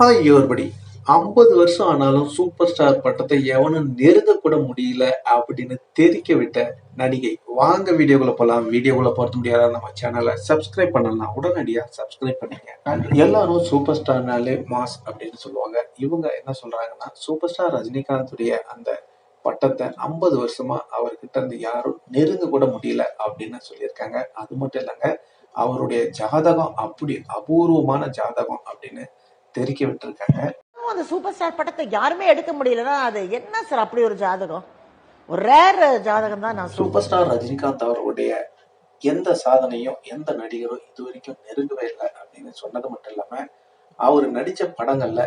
Hi யோர்படி ஐம்பது வருஷம் ஆனாலும் சூப்பர் ஸ்டார் பட்டத்தை எவனும் நெருங்க கூட முடியல அப்படின்னு தெரிக்க விட்ட நடிகை. வாங்க வீடியோக்குள்ள போகலாம் வீடியோக்குள்ள பொறுத்த முடியாத? நம்ம சேனலை சப்ஸ்கிரைப் பண்ணலாம். உடனடியாக சப்ஸ்கிரைப் பண்ணீங்க எல்லாரும் சூப்பர் ஸ்டார்னாலே மாஸ் அப்படின்னு சொல்லுவாங்க. இவங்க என்ன சொல்றாங்கன்னா சூப்பர் ஸ்டார் ரஜினிகாந்துடைய அந்த பட்டத்தை ஐம்பது வருஷமா அவர்கிட்ட இருந்து யாரும் நெருங்க கூட முடியல அப்படின்னு சொல்லியிருக்காங்க. அது மட்டும் இல்லைங்க அவருடைய ஜாதகம் அப்படி அபூர்வமான ஜாதகம் அப்படின்னு தெரிக்க விட்டுருக்காங்க அந்த சூப்பர் ஸ்டார் பட்டத்தை யாருமே எடுக்க முடியலன்னா அது என்ன சார் அப்படி ஒரு ஜாதகம்? ஒரு ரேர் ஜாதகம் தான் நான் சூப்பர் ஸ்டார் ரஜினிகாந்த் அவர்களுடைய எந்த சாதனையும் எந்த நடிகரும் இது வரைக்கும் நெருங்கவே இல்லை அப்படின்னு சொன்னது மட்டும் இல்லாம அவர் நடிச்ச படங்கள்ல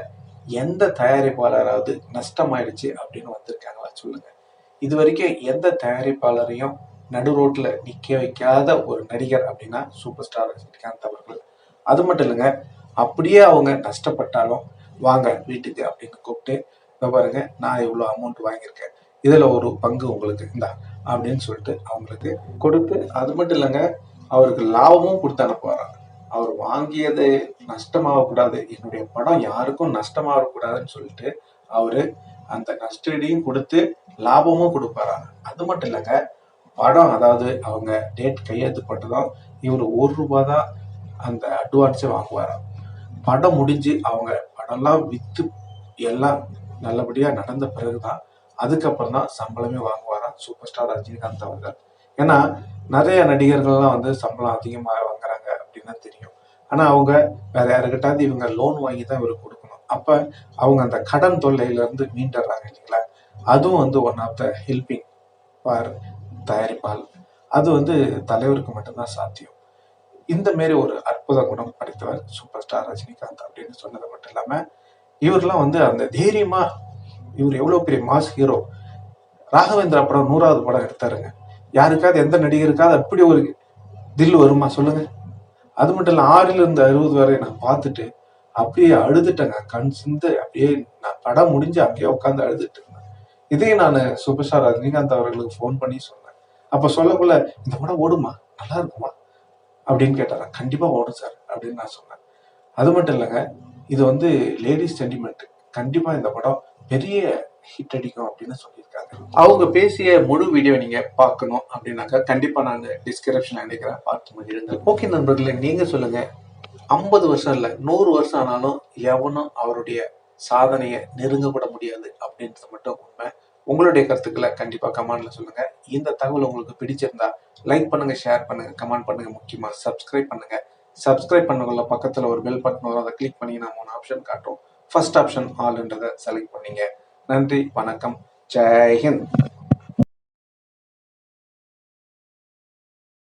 எந்த தயாரிப்பாளராவது நஷ்டமாயிடுச்சு அப்படின்னு வந்திருக்காங்களா சொல்லுங்க. இது வரைக்கும் எந்த தயாரிப்பாளரையும் நடு ரோட்ல நிக்க வைக்காத ஒரு நடிகர் அப்படின்னா சூப்பர் ஸ்டார் ரஜினிகாந்த் அவர்கள். அது மட்டும் இல்லைங்க அப்படியே அவங்க நஷ்டப்பட்டாலும் வாங்க வீட்டுக்கு அப்படின்னு கூப்பிட்டு பாருங்க நான் இவ்வளோ அமௌண்ட் வாங்கியிருக்கேன். இதில் ஒரு பங்கு உங்களுக்கு இந்தா அப்படின்னு சொல்லிட்டு அவங்களுக்கு கொடுத்து அது மட்டும் இல்லைங்க அவருக்கு லாபமும் கொடுத்து அனுப்புவாராங்க அவர் வாங்கியது நஷ்டமாகக்கூடாது. என்னுடைய படம் யாருக்கும் நஷ்டமாகக்கூடாதுன்னு சொல்லிட்டு அவரு அந்த நஷ்டடியும் கொடுத்து லாபமும் கொடுப்பாராங்க அது மட்டும் இல்லைங்க படம் அதாவது அவங்க டேட் கையெழுத்து போட்டதும் இவர் ஒரு ரூபா தான் அந்த அட்வான்ஸை வாங்குவாராம். படம் முடிஞ்சு அவங்க படம்லாம் வித்து எல்லாம் நல்லபடியாக நடந்த பிறகுதான் அதுக்கப்புறம் தான் சம்பளமே வாங்குவாராம் சூப்பர் ஸ்டார் ரஜினிகாந்த் அவர்கள். ஏன்னா நிறைய நடிகர்கள்லாம் வந்து சம்பளம் அதிகமாக வாங்குறாங்க அப்படின்னு தெரியும். ஆனால் அவங்க வேற யாருக்கிட்டாவது இவங்க லோன் வாங்கி தான் இவருக்கு கொடுக்கணும். அப்போ அவங்க அந்த கடன் தொல்லையிலேருந்து மீண்டுறாங்க இல்லைங்களா? அதுவும் வந்து one of the helping for தயாரிப்பால். அது வந்து தலைவருக்கு மட்டும்தான் சாத்தியம். இந்த மாரி ஒரு அற்புத குணம் படைத்தவர் சூப்பர் ஸ்டார் ரஜினிகாந்த் அப்படின்னு சொன்னது மட்டும் இல்லாமல் இவர்லாம் வந்து அந்த தைரியமா இவர் எவ்வளோ பெரிய மாஸ் ஹீரோ. ராகவேந்திரா படம் நூறாவது படம் எடுத்தாருங்க. யாருக்காவது எந்த நடிகருக்காவது அப்படி ஒரு தில் வருமா சொல்லுங்க. அது மட்டும் இல்லை ஆறில் இருந்து அறுபது வரை நான் பார்த்துட்டு அப்படியே அழுதுட்டேங்க. கண் சிந்து அப்படியே நான் படம் முடிஞ்சு அப்படியே உட்காந்து அழுதுட்டு இருந்தேன். இதையும் நான் சூப்பர் ஸ்டார் ரஜினிகாந்த் அவர்களுக்கு ஃபோன் பண்ணி சொன்னேன். அப்போ சொல்லக்குள்ள இந்த படம் ஓடுமா? நல்லா இருக்குமா? அப்படின்னு கேட்டாரா? கண்டிப்பாக ஓடும் சார் அப்படின்னு நான் சொன்னேன். அது மட்டும் இல்லைங்க இது வந்து லேடிஸ் சென்டிமெண்ட் கண்டிப்பாக இந்த படம் பெரிய ஹிட் அடிக்கும் அப்படின்னு சொல்லியிருக்காங்க. அவங்க பேசிய முழு வீடியோ நீங்க பார்க்கணும் அப்படின்னாக்கா கண்டிப்பா நான் டிஸ்கிரிப்ஷன் நினைக்கிறேன் பார்த்து மகிழுங்க ஓகே நண்பர்களே நீங்க சொல்லுங்க. ஐம்பது வருஷம் இல்லை நூறு வருஷம் ஆனாலும் எவனும் அவருடைய சாதனையை நெருங்க கூட முடியாது அப்படின்றது மட்டும் உண்மை. உங்களுடைய கருத்துக்களை கண்டிப்பாக கமெண்ட்ல சொல்லுங்க. இந்த தகவல் உங்களுக்கு பிடிச்சிருந்தா லைக் பண்ணுங்க ஷேர் பண்ணுங்க கமெண்ட் பண்ணுங்க முக்கியமாக சப்ஸ்கிரைப் பண்ணுங்க. சப்ஸ்கிரைப் பண்ணக்குள்ள பக்கத்தில் ஒரு பெல் பட்டன் வரும். அதை கிளிக் பண்ணி நான் மூணு ஆப்ஷன் காட்டும் ஃபர்ஸ்ட் ஆப்ஷன் ஆல்ன்றதை செலக்ட் பண்ணீங்க. நன்றி வணக்கம். ஜெய்ஹிந்த்